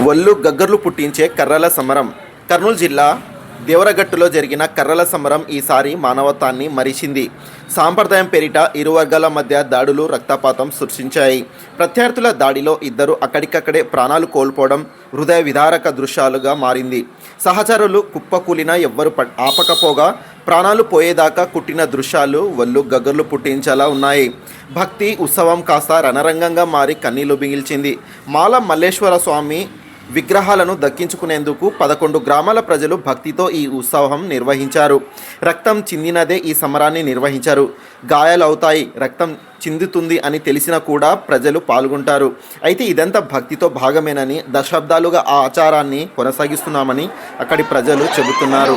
ఒళ్ళు గగ్గర్లు పుట్టించే కర్రల సమరం. కర్నూలు జిల్లా దేవరగట్టులో జరిగిన కర్రల సమరం ఈసారి మానవతాన్ని మరిచింది. సాంప్రదాయం పేరిట ఇరు వర్గాల మధ్య దాడులు రక్తపాతం సృష్టించాయి. ప్రత్యర్థుల దాడిలో ఇద్దరు అక్కడికక్కడే ప్రాణాలు కోల్పోవడం హృదయ విదారక దృశ్యాలుగా మారింది. సహచరులు కుప్పకూలిన ఎవ్వరు ప- ఆపకపోగా ప్రాణాలు పోయేదాకా కుట్టిన దృశ్యాలు ఒళ్ళు గగ్గర్లు పుట్టించేలా ఉన్నాయి. భక్తి ఉత్సవం కాస్త రణరంగంగా మారి కన్నీళ్ళు బిగిల్చింది మాల మల్లేశ్వర స్వామి విగ్రహాలను దక్కించుకునేందుకు పదకొండు గ్రామాల ప్రజలు భక్తితో ఈ ఉత్సవం నిర్వహించారు. రక్తం చిందినదే ఈ సమరాన్ని నిర్వహించారు. గాయాలవుతాయి రక్తం చిందుతుంది అని తెలిసినా కూడా ప్రజలు పాల్గొంటారు. అయితే ఇదంతా భక్తితో భాగమేనని దశాబ్దాలుగా ఆ ఆచారాన్ని కొనసాగిస్తున్నామని అక్కడి ప్రజలు చెబుతున్నారు.